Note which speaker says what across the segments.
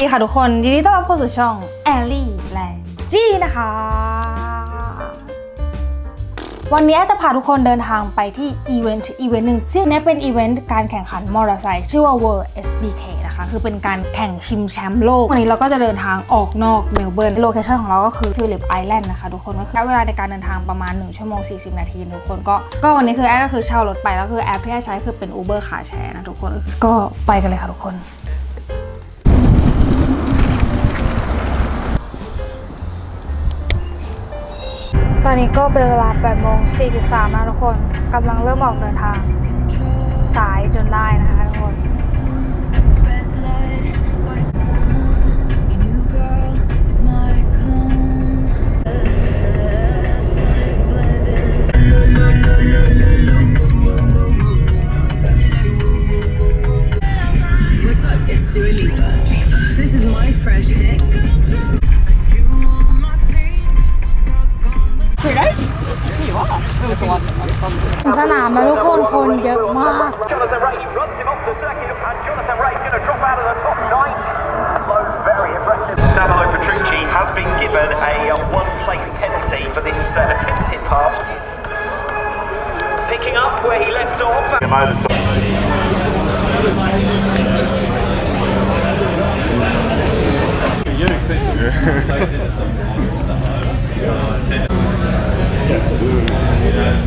Speaker 1: ดีค่ะทุกคนยินดีต้อนรับเข้าสู่ช่องแอลลี่แลนจี้นะคะ วันนี้จะพาทุกคนเดินทางไปที่อีเวนต์อีเวนต์หนึ่งซึ่งนี้เป็นอีเวนต์การแข่งขันมอเตอร์ไซค์ชื่อว่า World SBK นะคะ คือเป็นการแข่งชิมแชมป์โลก วันนี้เราก็จะเดินทางออกนอกเมลเบิร์นโลเคชั่นของเราก็คือฟิลิปไอแลนด์นะคะทุกคนก็คือเวลาในการเดินทางประมาณ 1 ชั่วโมง 40 นาทีทุกคนก็ก็วันนี้คือแอปก็คือเช่ารถไปแล้วคือแอปที่แอปใช้คือเป็น Uber ขาแชร์นะทุกคนก็ไปกันเลยค่ะทุกคน ตอนนี้ก็เป็นเวลา8โมง43นะทุกคนกำลังเริ่มออกเดินทาง สายจนได้นะคะทุกคน สนามแล้วทุกคนคนเยอะมาก
Speaker 2: Jonathan Ray, he runs him off the circuit, and Jonathan Ray's going to drop out of the top nine. Lowe's very impressive. Davide Petrucci has been given a uh, one-place penalty for this uh, attempted pass. Picking up where he left off.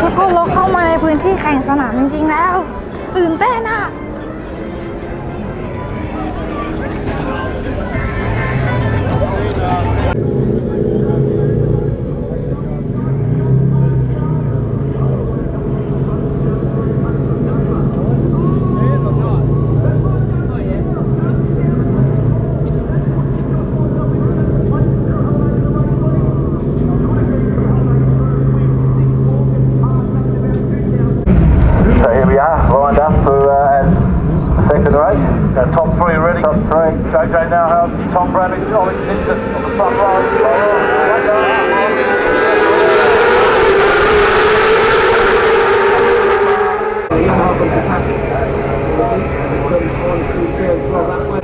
Speaker 1: ทุกคนเราเข้ามาในพื้นที่แข่งสนามจริงๆแล้ว ตื่นเต้นอะ
Speaker 2: second race. Uh, top three ready. Top three. JJ now has Tom Bradley, Ollie Simpson on the front row.
Speaker 3: half of capacity. As it comes one, two, two, twelve, that's where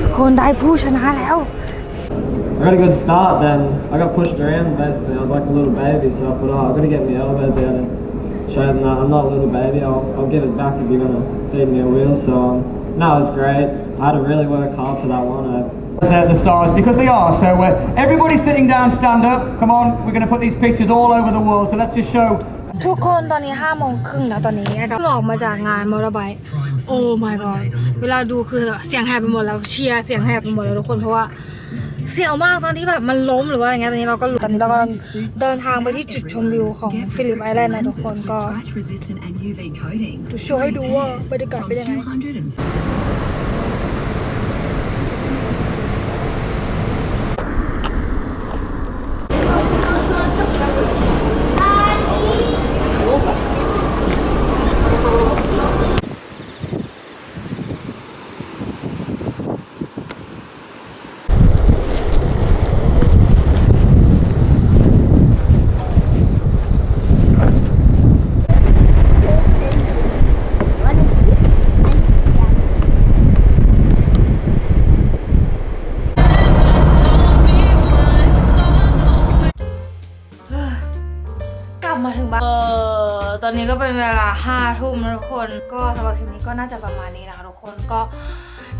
Speaker 1: ทุกคนได้ผู้ชนะแล้ว
Speaker 4: I got a good start then. I got pushed around basically. I was like a little baby, so I thought, oh, I've got to get my elbows out and show them that I'm not a little baby. I'll, I'll give it back if you're going to feed me a wheel. So, um, no, it was great. I had to really work hard for that one. I,
Speaker 5: Set the stars because they are. So uh, everybody sitting down, stand up. Come on, we're going to put these pictures all over the world. So let's just show
Speaker 1: ทุกคนตอนนี้5้าโมงครึ่งแล้วตอนนี้แอร์ก็เพิ่งออกมาจากงานมอเตอร์ไบค์โอ้ my god เวลาดูคือเสียงแหบไปหมดแล้วเชียร์เสียงแหบไปหมดแล้วทุกคนเพราะว่า เสียวมากตอนที่แบบมันล้มหรือว่าอะไรเงี้ยตอนนี้เราก็รู้ตอนนี้เรากำลังเดินทางไปที่จุดชมวิวของฟิลิปไอแลนด์นะทุกคนก็
Speaker 6: Scratch resistant and UV coating.
Speaker 1: จะโชว์ให้ดูว่าบรรยากาศเป็นยังไง ออตอนนี้ก็เป็นเวลาห้าทุ่มทุกคน ก็สำหรับคลิปนี้ก็น่าจะประมาณนี้นะคะทุกคนก็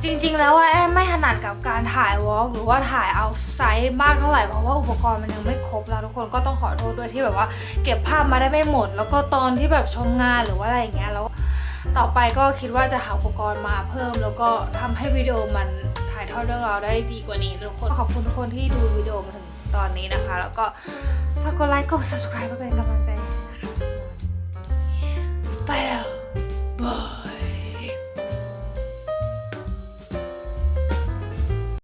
Speaker 1: จริง ๆ แล้วว่าแอมไม่ถนัดกับการถ่ายวอล์กหรือว่าถ่ายเอาไซส์มากเท่าไหร่เพราะว่าอุปกรณ์มันยังไม่ครบแล้วทุกคนก็ต้องขอโทษด้วยที่แบบว่า เก็บภาพมาได้ไม่หมด แล้วก็ตอนที่แบบชมงานหรือว่าอะไรอย่างเงี้ยแล้วต่อไปก็คิดว่าจะหาอุปกรณ์มาเพิ่ม แล้วก็ทำให้วิดีโอมันถ่ายทอดเรื่องราวได้ดีกว่านี้ทุกคนขอบคุณทุกคนที่ดูวิดีโอมาถึงตอนนี้นะคะ แล้วก็ฝากกดไลค์กด subscribe เพื่อเป็นกำลังใจ Páralo.